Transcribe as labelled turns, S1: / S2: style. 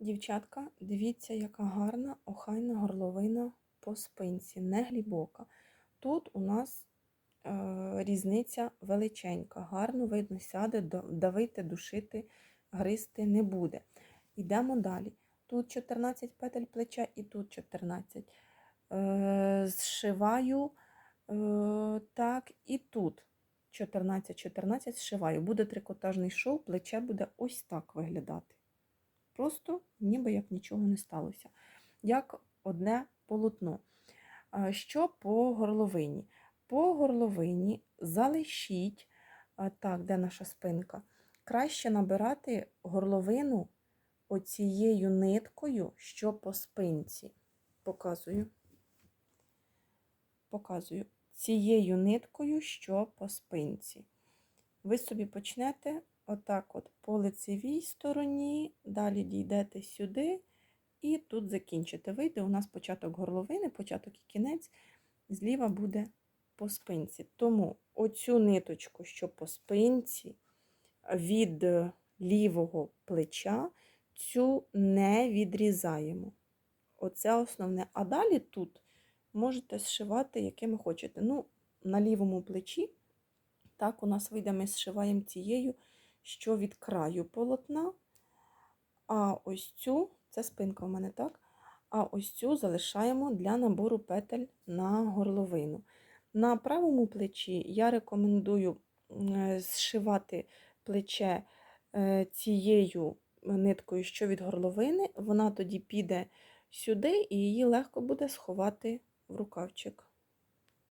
S1: Дівчатка, дивіться, яка гарна охайна горловина по спинці, не глибока. Тут у нас е, різниця величенька. Гарно видно, сяде, давити, душити, гризти не буде. Йдемо далі. Тут 14 петель плеча і тут 14. Е, зшиваю е, так, і тут 14-14 зшиваю. Буде трикотажний шов, плече буде ось так виглядати. Просто ніби як нічого не сталося. Як одне полотно. Що по горловині? По горловині залишіть, так, де наша спинка? Краще набирати горловину оцією ниткою, що по спинці. Показую. Показую. Цією ниткою, що по спинці. Ви собі почнете отак от по лицевій стороні, далі дійдете сюди і тут закінчите. Вийде у нас початок горловини, початок і кінець, зліва буде по спинці. Тому оцю ниточку, що по спинці, від лівого плеча, цю не відрізаємо. Оце основне. А далі тут можете зшивати, якими хочете. Ну, на лівому плечі, так, у нас вийде, ми зшиваємо цією, що від краю полотна. А ось цю, це спинка в мене, так? А ось цю залишаємо для набору петель на горловину. На правому плечі я рекомендую е, зшивати плече е, цією ниткою, що від горловини. Вона тоді піде сюди і її легко буде сховати в рукавчик.